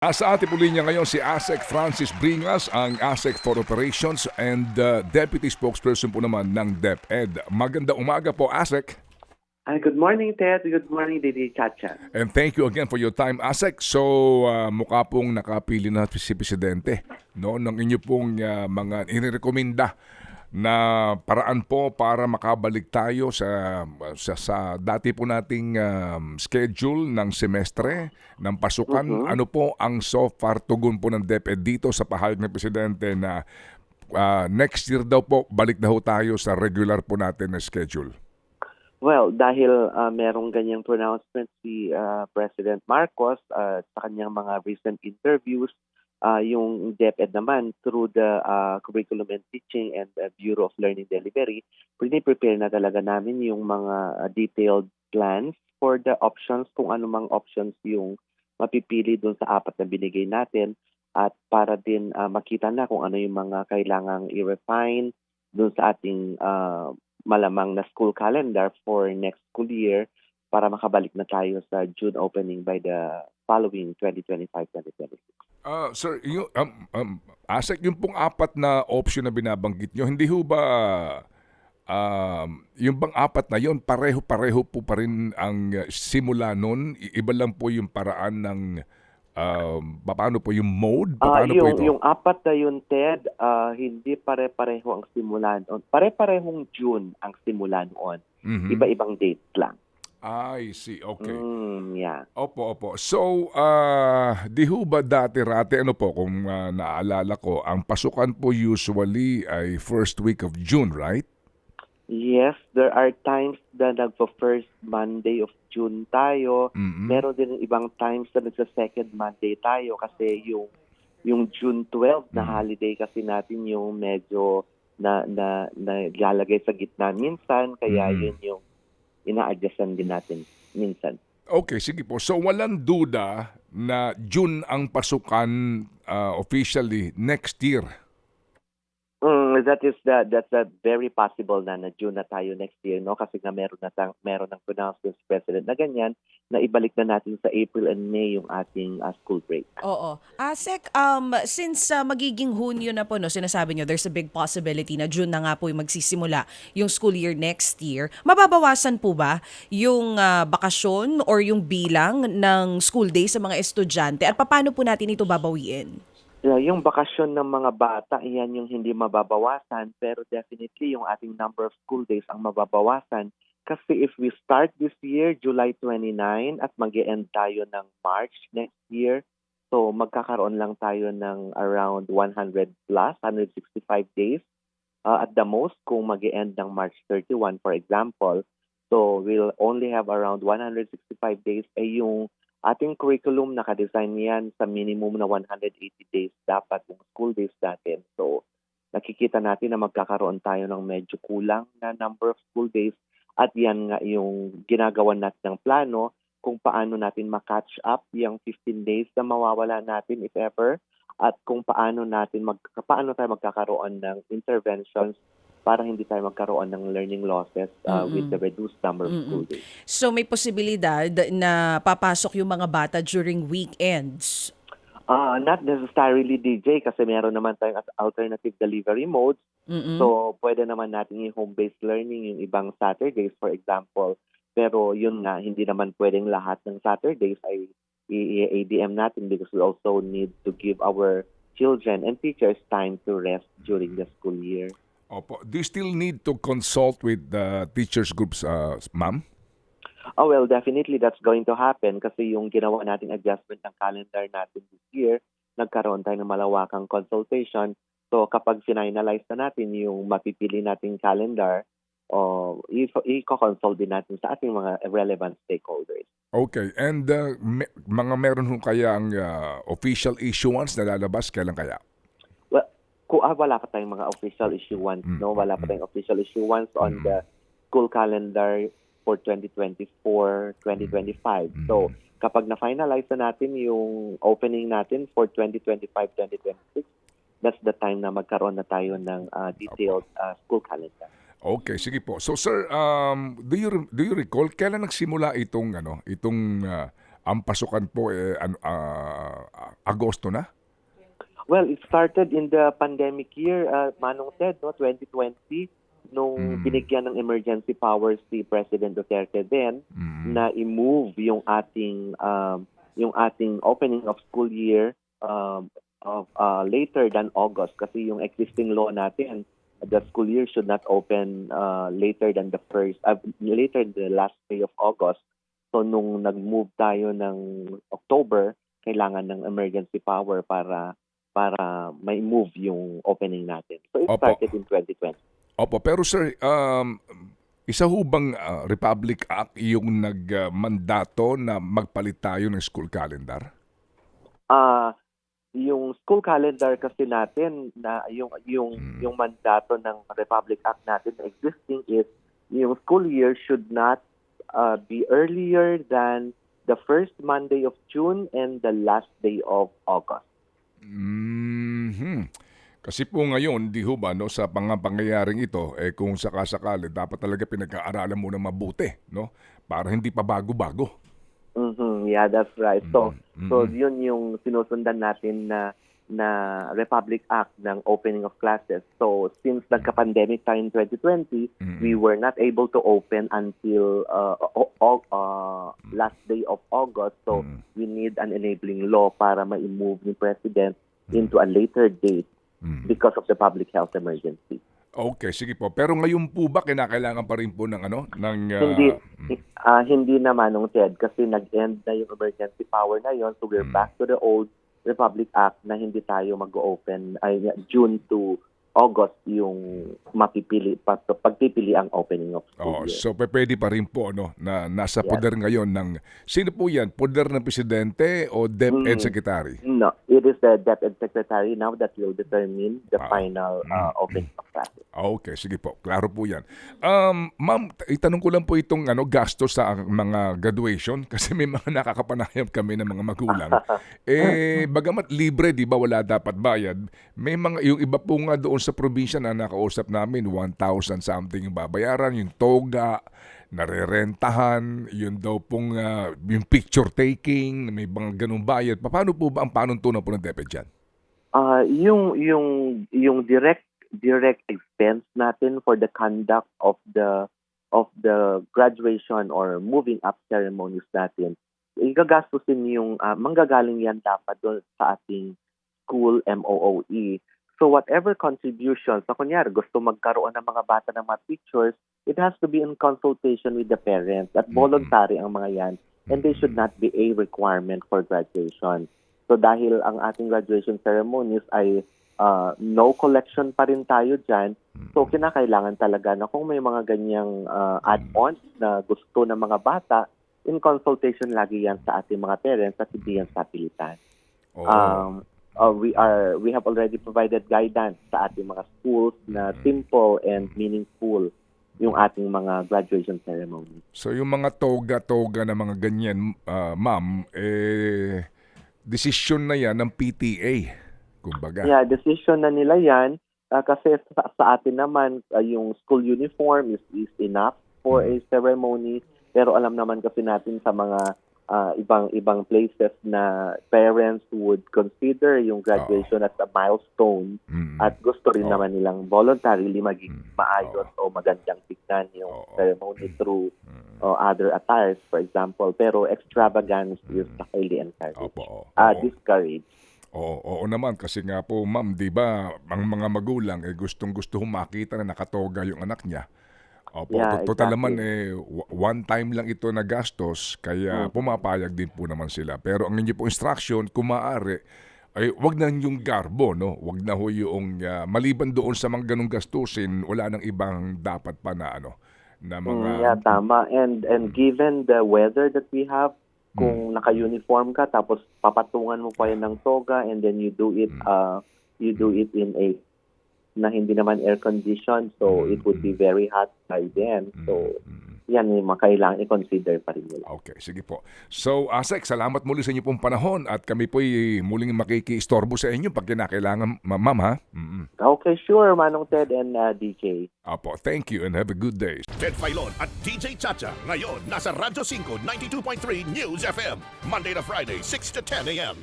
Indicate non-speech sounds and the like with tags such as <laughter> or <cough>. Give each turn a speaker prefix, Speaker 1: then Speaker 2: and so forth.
Speaker 1: Nasa ating po linya ngayon si ASEC Francis Bringas, ang ASEC for Operations and uh, Deputy Spokesperson po naman ng DepEd. Maganda umaga po ASEC
Speaker 2: Hi, good morning, Ted. Good morning, Didi Chacha.
Speaker 1: and thank you again for your time ASEC. So uh, mukha pong nakapili na si Presidente no, ng inyo pong uh, mga inirekomenda na paraan po para makabalik tayo sa sa, sa dati po nating um, schedule ng semestre ng pasukan. Ano po ang so far tugon po ng DepEd dito sa pahayag ng presidente na ah, next year daw po balik na ho tayo sa regular po natin na schedule.
Speaker 2: Well, dahil uh, merong ganyang pronouncement si uh, President Marcos uh, sa kanyang mga recent interviews, uh, yung DepEd naman through the uh, Curriculum and Teaching and uh, Bureau of Learning Delivery, prepare na talaga namin yung mga uh, detailed plans for the options, kung ano mang options yung mapipili dun sa apat na binigay natin at para din uh, makita na kung ano yung mga kailangang i-refine dun sa ating uh, malamang na school calendar for next school year para makabalik na tayo sa June opening by the following 2025-2026.
Speaker 1: Ah, sir, yung um, um, ASEC, yung pong apat na option na binabanggit nyo, hindi ho ba um, yung bang apat na yon pareho-pareho po pa rin ang uh, simula nun? I- Iba lang po yung paraan ng um, paano po yung mode?
Speaker 2: Ah,
Speaker 1: Paano po
Speaker 2: yung,
Speaker 1: ito?
Speaker 2: yung apat na yun, Ted, ah, hindi pare-pareho ang simula noon. Pare-parehong June ang simula noon.
Speaker 1: Mhm.
Speaker 2: Iba-ibang dates lang.
Speaker 1: I see, okay.
Speaker 2: Mm, yeah.
Speaker 1: Opo, opo. So, ah, di ho ba dati-rati, ano po, kung ah, naalala ko, ang pasukan po usually ay first week of June, right?
Speaker 2: Yes, there are times na nagpo-first Monday of June tayo.
Speaker 1: Mhm.
Speaker 2: Meron din ibang times na nagsa-second Monday tayo kasi yung yung June 12 na
Speaker 1: Mm.
Speaker 2: holiday kasi natin yung medyo na na nalalagay sa gitna minsan kaya
Speaker 1: Mm.
Speaker 2: yun yung ina-adjustan din natin minsan.
Speaker 1: Okay, sige po. So walang duda na June ang pasukan ah, officially next year.
Speaker 2: Mm, that is the that's a very possible na na June na tayo next year no kasi nga meron na tang, meron ng pronouncement si President na ganyan na ibalik na natin sa April and May yung ating uh, school break.
Speaker 3: Oo. Asek, um, since uh, magiging Hunyo na po, no, sinasabi nyo, there's a big possibility na June na nga po yung magsisimula yung school year next year. Mababawasan po ba yung uh, bakasyon or yung bilang ng school day sa mga estudyante? At paano po natin ito babawiin?
Speaker 2: Yung bakasyon ng mga bata, iyan yung hindi mababawasan, pero definitely yung ating number of school days ang mababawasan. Kasi if we start this year, July 29, at mag end tayo ng March next year, so magkakaroon lang tayo ng around 100 plus, 165 days uh, at the most kung mag end ng March 31, for example. So we'll only have around 165 days ay yung ating curriculum nakadesign yan sa minimum na 180 days dapat yung school days natin. So, nakikita natin na magkakaroon tayo ng medyo kulang na number of school days at yan nga yung ginagawa natin ng plano kung paano natin makatch up yung 15 days na mawawala natin if ever at kung paano natin mag paano tayo magkakaroon ng interventions para hindi tayo magkaroon ng learning losses uh, with the reduced number of school days.
Speaker 3: So may posibilidad na papasok yung mga bata during weekends.
Speaker 2: Ah, not necessarily DJ kasi meron naman tayong at- alternative delivery modes.
Speaker 3: Mm-mm.
Speaker 2: So, pwede naman natin yung home-based learning yung ibang Saturdays, for example. Pero yun nga, hindi naman pwedeng lahat ng Saturdays ay i-ADM natin because we also need to give our children and teachers time to rest during the school year.
Speaker 1: Opo. Do you still need to consult with the teachers groups, uh, ma'am?
Speaker 2: Oh, well, definitely that's going to happen kasi yung ginawa nating adjustment ng calendar natin this year, nagkaroon tayo ng malawakang consultation. So kapag finalize na natin yung mapipili nating calendar, o i- i-consult din natin sa ating mga relevant stakeholders.
Speaker 1: Okay. And uh, me- mga meron kaya ang uh, official issuance na lalabas, kailan kaya?
Speaker 2: Kung ah, wala pa tayong mga official issuance, no? Wala pa tayong official issuance on the school calendar for 2024-2025. So, kapag na-finalize na natin yung opening natin for 2025-2026, that's the time na magkaroon na tayo ng ah, detailed ah, school calendar.
Speaker 1: Okay, sige po. So sir, um, do you do you recall kailan nagsimula itong ano, itong uh, ang pasukan po eh, ano, ah, Agosto na?
Speaker 2: Well, it started in the pandemic year, uh, Manong Ted, no, 2020, nung
Speaker 1: Mm.
Speaker 2: binigyan ng emergency powers si President Duterte then
Speaker 1: Mm.
Speaker 2: na i-move yung ating um, yung ating opening of school year um, of uh, later than August kasi yung existing law natin the school year should not open uh, later than the first uh, later than the last day of August so nung nag-move tayo ng October kailangan ng emergency power para para may move yung opening natin so it
Speaker 1: Opo.
Speaker 2: started in 2020
Speaker 1: Opo, pero sir, um, isa ho bang ah, Republic Act yung nagmandato na magpalit tayo ng school calendar?
Speaker 2: Ah, yung school calendar kasi natin na yung yung
Speaker 1: Mm.
Speaker 2: yung mandato ng Republic Act natin na existing is yung school year should not uh, be earlier than the first Monday of June and the last day of August.
Speaker 1: Mhm. Kasi po ngayon, di ho ba, no, sa pang pangyayaring ito, eh kung sakasakali, dapat talaga pinag-aaralan mo na mabuti, no? Para hindi pa bago-bago.
Speaker 2: Mhm, Yeah, that's right. So
Speaker 1: Mhm.
Speaker 2: so yun yung sinusundan natin na na Republic Act ng opening of classes. So since nagka-pandemic tayo in 2020,
Speaker 1: Mhm.
Speaker 2: we were not able to open until uh, uh, last day of August. So
Speaker 1: Mhm.
Speaker 2: we need an enabling law para ma-move ni President into a later date
Speaker 1: Mhm.
Speaker 2: because of the public health emergency.
Speaker 1: Okay, sige po. Pero ngayon po ba kinakailangan pa rin po ng ano, ng ah,
Speaker 2: hindi ah, hindi naman nung Ted kasi nag-end na yung emergency power na yon. So we're
Speaker 1: Mm.
Speaker 2: back to the old Republic Act na hindi tayo mag-open ay June to August yung mapipili pag pagpipili ang opening of
Speaker 1: Oh,
Speaker 2: school year.
Speaker 1: so pwede pa rin po no na nasa
Speaker 2: Yes.
Speaker 1: poder ngayon ng sino po 'yan? Poder ng presidente o DepEd
Speaker 2: Mm.
Speaker 1: secretary?
Speaker 2: No, it is the DepEd Secretary now that will determine the
Speaker 1: Ah.
Speaker 2: final uh,
Speaker 1: Mm.
Speaker 2: opening of classes.
Speaker 1: Okay, sige po. Klaro po 'yan. Um, ma'am, itanong ko lang po itong ano gastos sa mga graduation <laughs> kasi may mga nakakapanayam kami ng mga magulang. <laughs> eh bagamat libre, 'di ba, wala dapat bayad. May mga yung iba po nga doon sa probinsya na nakausap namin 1,000 something yung babayaran, yung toga, narerentahan, yun daw pong ah, yung picture taking, may mga ganung bayad. Paano po ba ang panuntunan po ng DepEd dyan?
Speaker 2: Uh, yung yung yung direct direct expense natin for the conduct of the of the graduation or moving up ceremonies natin igagastusin yung ah, manggagaling yan dapat doon sa ating school MOOE. So whatever contributions, so kunyari gusto magkaroon ng mga bata ng mga pictures, it has to be in consultation with the parents at voluntary ang mga yan and they should not be a requirement for graduation. So dahil ang ating graduation ceremonies ay uh, no collection pa rin tayo dyan, so kinakailangan talaga na kung may mga ganyang uh, add-ons na gusto ng mga bata, in consultation lagi yan sa ating mga parents at hindi yan sa pilitan.
Speaker 1: Oo.
Speaker 2: Um, uh, we are we have already provided guidance sa ating mga schools na simple and meaningful yung ating mga graduation ceremony.
Speaker 1: So yung mga toga-toga na mga ganyan, ah, ma'am, eh, decision na yan ng PTA. Kumbaga.
Speaker 2: Yeah, decision na nila yan uh, kasi sa, sa atin naman uh, yung school uniform is, is enough for a ceremony pero alam naman kasi natin sa mga uh, ibang ibang places na parents would consider yung graduation as a milestone
Speaker 1: Mm.
Speaker 2: at gusto rin
Speaker 1: Oo.
Speaker 2: naman nilang voluntarily maging
Speaker 1: Mm.
Speaker 2: maayos o magandang tignan yung
Speaker 1: Oo.
Speaker 2: ceremony through
Speaker 1: Mm.
Speaker 2: uh, other attires for example pero extravagance is highly encouraged
Speaker 1: Mm. Opo. oo.
Speaker 2: uh, discouraged
Speaker 1: Oo, oo naman kasi nga po ma'am, 'di ba, ang mga magulang eh gustong-gusto makita na nakatoga yung anak niya. Opo,
Speaker 2: Yeah,
Speaker 1: to- total
Speaker 2: exactly.
Speaker 1: naman eh one time lang ito na gastos kaya
Speaker 2: Mm.
Speaker 1: pumapayag din po naman sila. Pero ang inyo po instruction, kung maaari, ay wag na yung garbo, no? Wag na ho yung ah, maliban doon sa mga ganung gastusin, wala nang ibang dapat pa na ano na mga
Speaker 2: Mm, yeah, tama. And and given the weather that we have, kung naka-uniform ka tapos papatungan mo pa yan ng <sighs> toga and then you do it uh you do it in a na hindi naman air conditioned so
Speaker 1: Mm,
Speaker 2: it would be very hot by then. So
Speaker 1: Mm,
Speaker 2: yan yung mga kailangan i-consider pa rin nila.
Speaker 1: Okay, sige po. So, Asek, salamat muli sa inyo pong panahon at kami po'y muling makikiistorbo sa inyo pag kinakailangan, ma- ma'am, ha? Mm-mm.
Speaker 2: Okay, sure, Manong Ted and uh, DJ.
Speaker 1: Apo, thank you and have a good day.
Speaker 4: Ted Filon at DJ Chacha. Ngayon, nasa Radyo 5, 92.3 News FM. Monday to Friday, 6 to 10 a.m.